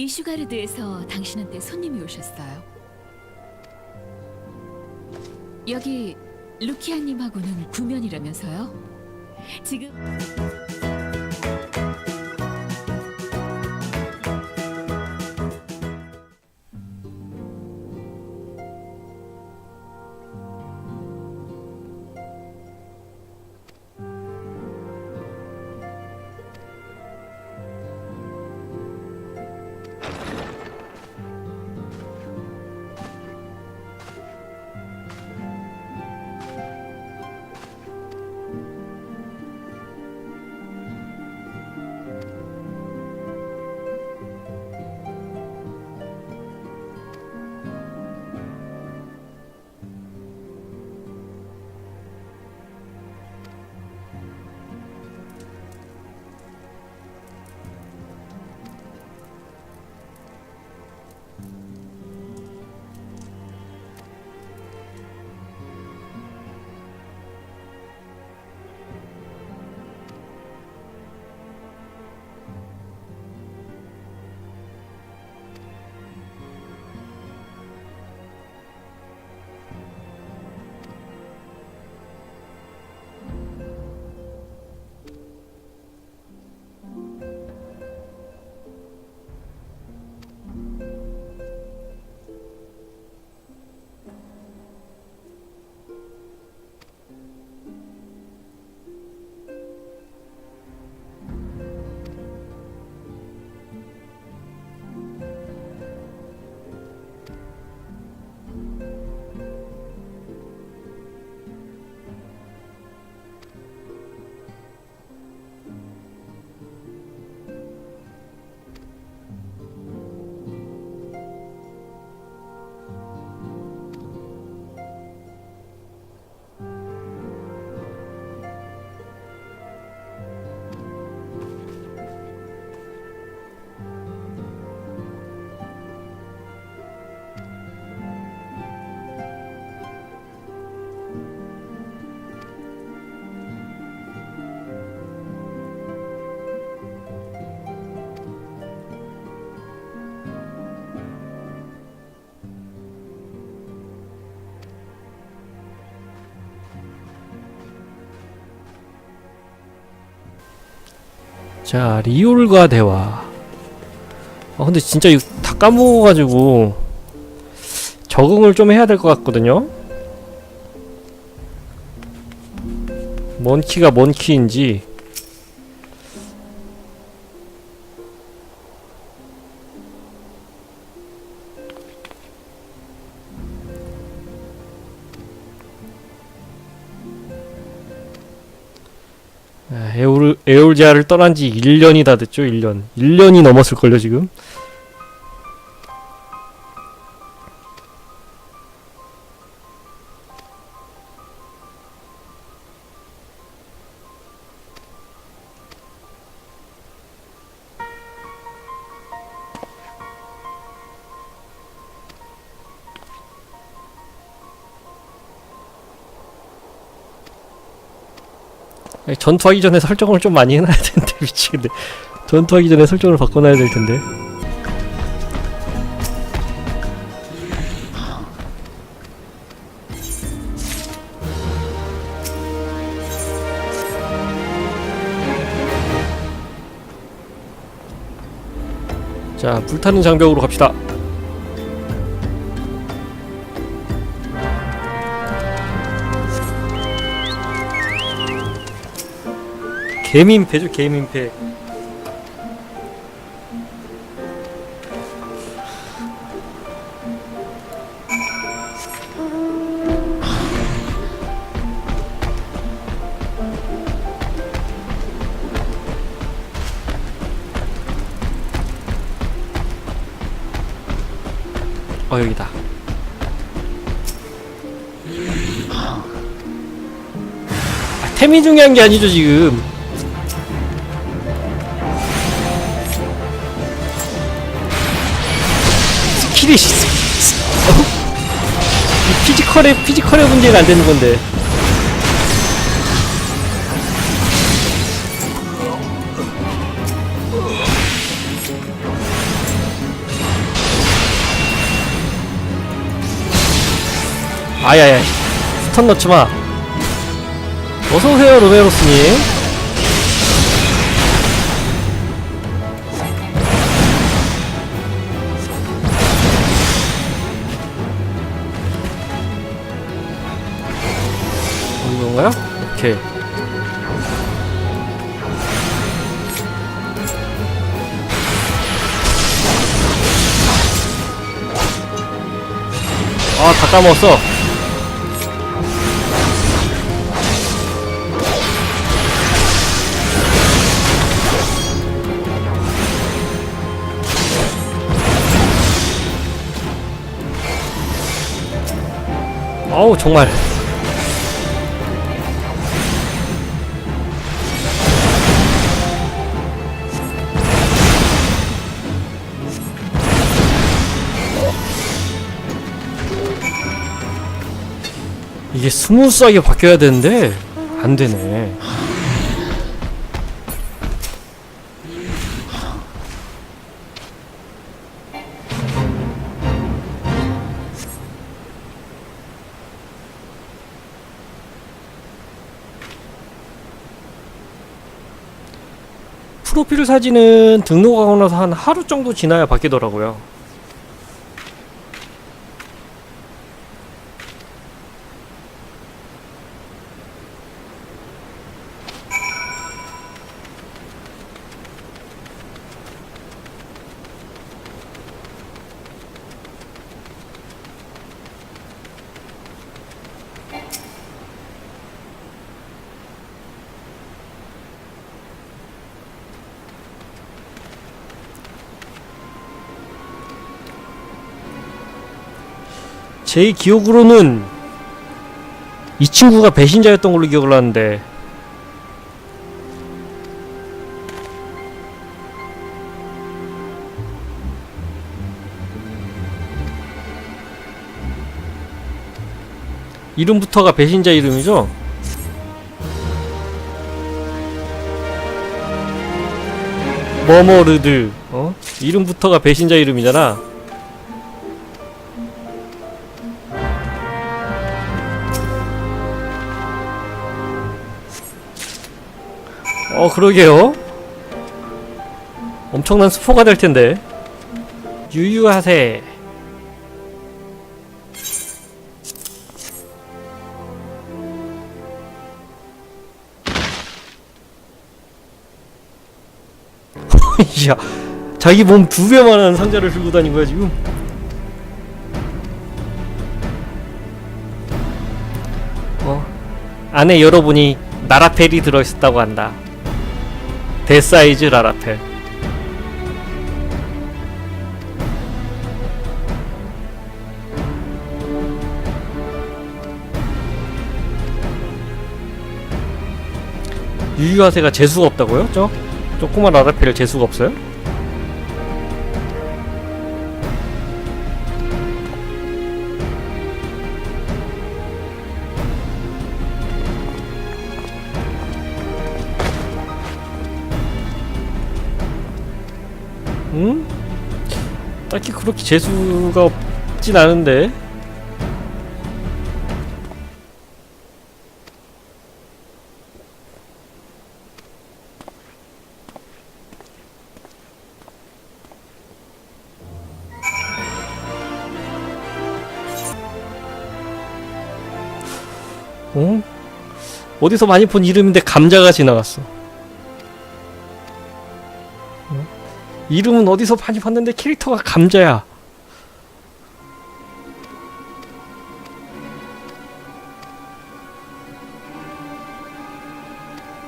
이슈가르드에서 당신한테 손님이 오셨어요. 여기 루키아님하고는 구면이라면서요? 지금 자 리올과 대화. 아 근데 진짜 이거 다 까먹어가지고 적응을 좀 해야 될 것 같거든요? 뭔 키가 뭔 키인지 에올, 에올지아를 떠난 지 1년이 다 됐죠, 1년. 1년이 넘었을걸요, 지금? 전투하기 전에 설정을 좀 많이 해놔야 되는데, 미치겠네. 전투하기 전에 설정을 바꿔놔야 될 텐데. 자, 불타는 장벽으로 갑시다. 개민폐죠, 개민폐. 어 여기다. 아, 템이 중요한 게 아니죠 지금. 이씨. 피지컬에 피지컬에 문제가 안 되는 건데. 아야야 스턴 넣지마 어서오세요 로메로스님 건가요? 오케이. 아다 까먹었어. 어우 정말 이게 스무스하게 바뀌어야 되는데 안 되네. 프로필 사진은 등록하고 나서 한 하루 정도 지나야 바뀌더라고요. 제 기억으로는 이 친구가 배신자였던 걸로 기억을 하는데 이름부터가 배신자 이름이죠? 머머르드 어? 이름부터가 배신자 이름이잖아 어 그러게요. 엄청난 스포가 될 텐데. 유유하세. 야 자기 몸 두 배만한 상자를 들고 다닌 거야 지금? 어? 안에 열어보니 나라펠이 들어있었다고 한다 대사이즈 라라펠 유유하세가 재수가 없다고요? 저? 조그만 라라펠 재수가 없어요? 그렇게 재수가 없진 않은데 어? 어디서 많이 본 이름인데 감자가 지나갔어 어? 이름은 어디서 많이 봤는데 캐릭터가 감자야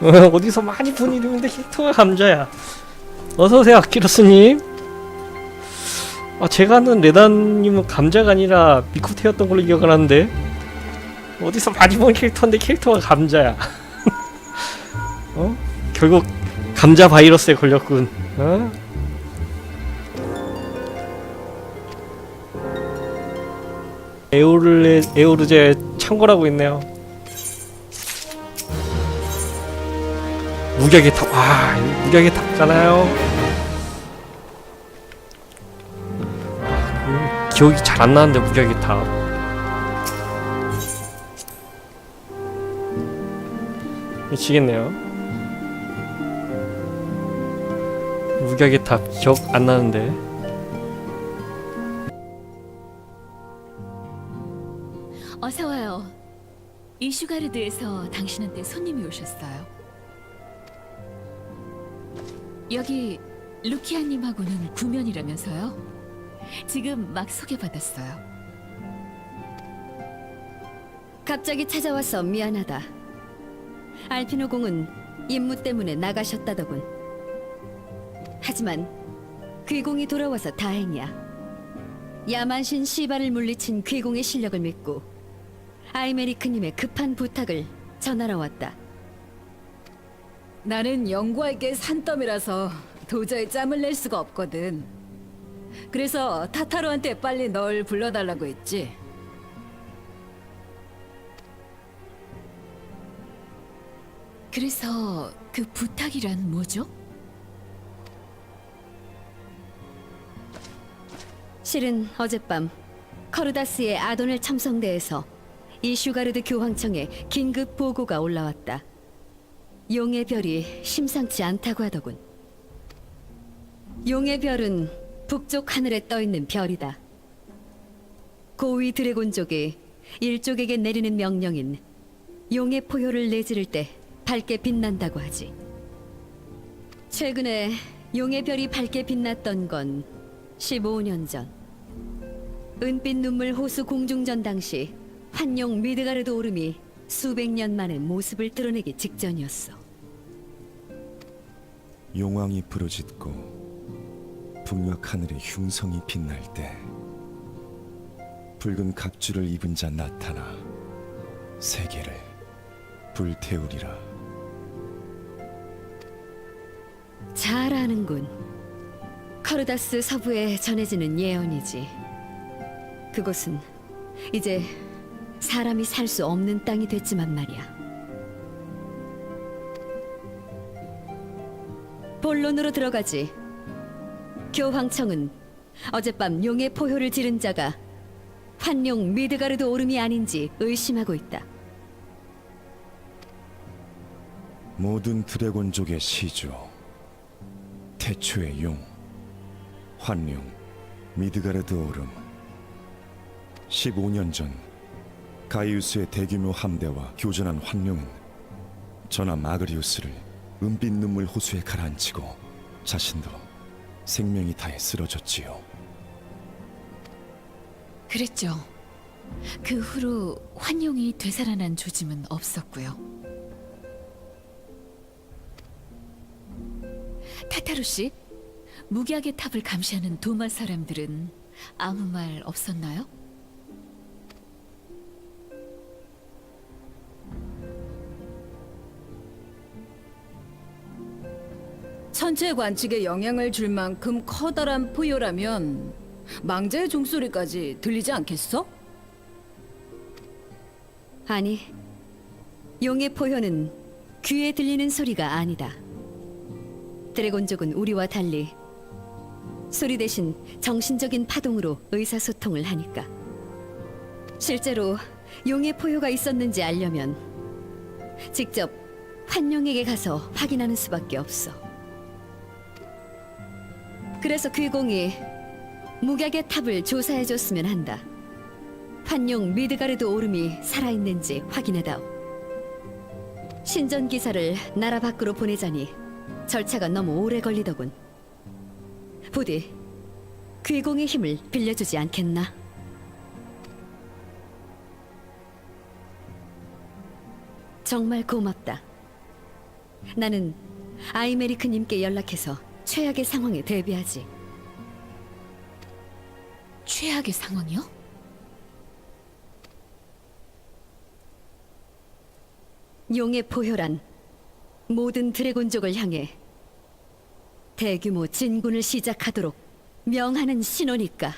어, 어디서 많이 본 이름인데 캐릭터가 감자야 어서오세요 아키로스님 아 제가 아는 레단님은 감자가 아니라 미쿠테였던 걸로 기억을 하는데 어디서 많이 본 캐릭터인데 캐릭터가 감자야. 어? 결국 감자 바이러스에 걸렸군. 어? 에오르 에오르제 창궐하고 있네요. 무격이 탑, 아, 무격이 탑잖아요. 기억이 잘 안 나는데 무격이 탑. 미치겠네요. 무격이 탑 기억 안 나는데. 이 슈가르드에서 당신한테 손님이 오셨어요. 여기 루키아님하고는 구면이라면서요? 지금 막 소개받았어요. 갑자기 찾아와서 미안하다. 알피노 공은 임무 때문에 나가셨다더군. 하지만 귀공이 돌아와서 다행이야. 야만신 시바를 물리친 귀공의 실력을 믿고 아이메리크님의 급한 부탁을 전하러 왔다. 나는 영과에게 산더미라서 도저히 짬을 낼 수가 없거든. 그래서 타타로한테 빨리 널 불러달라고 했지. 그래서 그 부탁이란 뭐죠? 실은 어젯밤 커르다스의 아도넬 첨성대에서 이 슈가르드 교황청에 긴급 보고가 올라왔다. 용의 별이 심상치 않다고 하더군. 용의 별은 북쪽 하늘에 떠 있는 별이다. 고위 드래곤족이 일족에게 내리는 명령인 용의 포효를 내지를 때 밝게 빛난다고 하지. 최근에 용의 별이 밝게 빛났던 건 15년 전. 은빛 눈물 호수 공중전 당시 환용 미드가르드 오름이 수백 년 만에 모습을 드러내기 직전이었어. 용왕이 부르짖고 북녘 하늘에 흉성이 빛날 때 붉은 갑주를 입은 자 나타나 세계를 불태우리라 잘 아는군. 커르다스 서부에 전해지는 예언이지. 그곳은 이제 사람이 살 수 없는 땅이 됐지만 말이야. 본론으로 들어가지. 교황청은 어젯밤 용의 포효를 지른 자가 환용 미드가르드 오름이 아닌지 의심하고 있다. 모든 드래곤족의 시조 태초의 용 환룡 미드가르드 오름 15년 전 가이우스의 대규모 함대와 교전한 환룡은 전하 마그리우스를 은빛 눈물 호수에 가라앉히고 자신도 생명이 다해 쓰러졌지요. 그랬죠. 그 후로 환용이 되살아난 조짐은 없었고요. 타타루 씨, 무기학의 탑을 감시하는 도마 사람들은 아무 말 없었나요? 천체 관측에 영향을 줄 만큼 커다란 포효라면 망자의 종소리까지 들리지 않겠어? 아니, 용의 포효는 귀에 들리는 소리가 아니다. 드래곤족은 우리와 달리 소리 대신 정신적인 파동으로 의사소통을 하니까. 실제로 용의 포효가 있었는지 알려면 직접 환용에게 가서 확인하는 수밖에 없어. 그래서 귀공이 무격의 탑을 조사해줬으면 한다. 환용 미드가르드 오름이 살아있는지 확인해다오. 신전 기사를 나라 밖으로 보내자니 절차가 너무 오래 걸리더군. 부디 귀공의 힘을 빌려주지 않겠나? 정말 고맙다. 나는 아이메리크님께 연락해서 최악의 상황에 대비하지. 최악의 상황이요? 용의 포효란 모든 드래곤족을 향해 대규모 진군을 시작하도록 명하는 신호니까.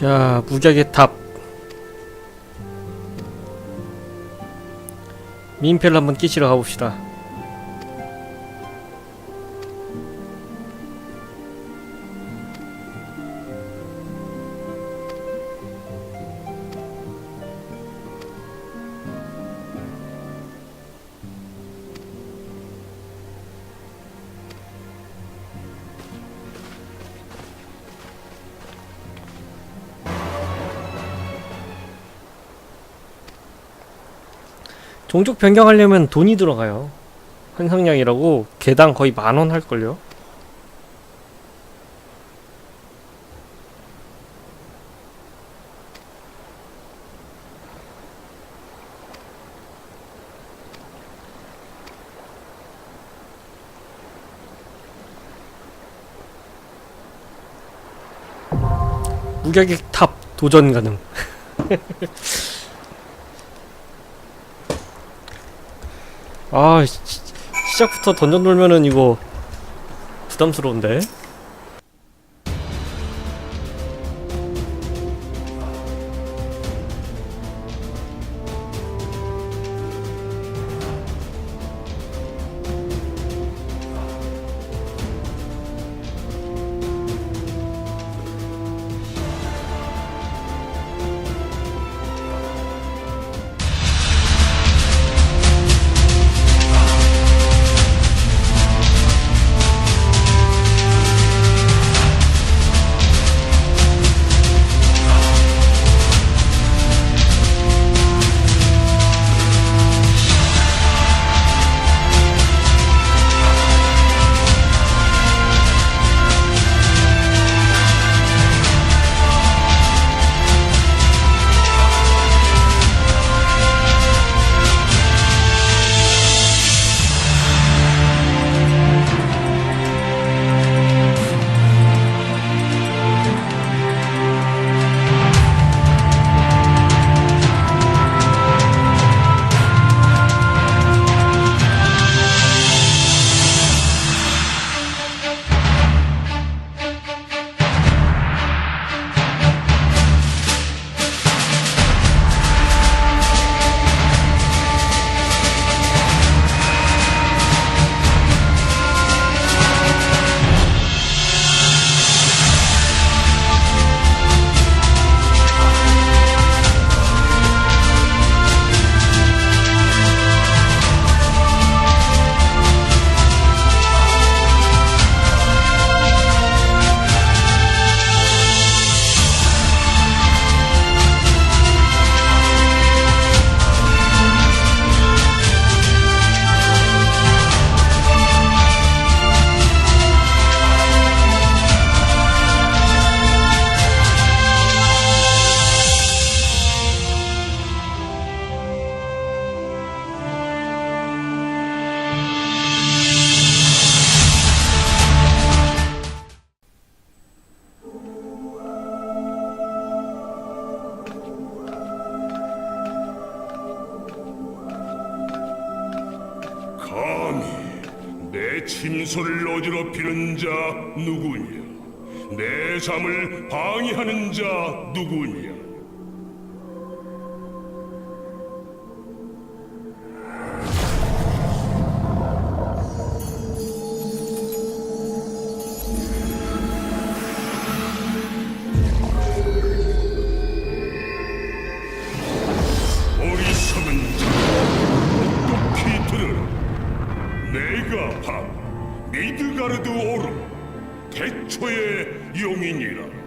자, 무격의 탑. 민폐를 한번 끼치러 가봅시다. 종족 변경하려면 돈이 들어가요. 환상량이라고 개당 거의 만 원 할걸요. 무격의 탑 도전 가능. 아 시, 시작부터 던전 돌면은 이거 부담스러운데. 내 침소를 어지럽히는 자 누구냐? 내 잠을 방해하는 자 누구냐? 어리석은 자, 똑똑히 들으라. 내가 바로 미드가르드 오름, 태초의 용인이라.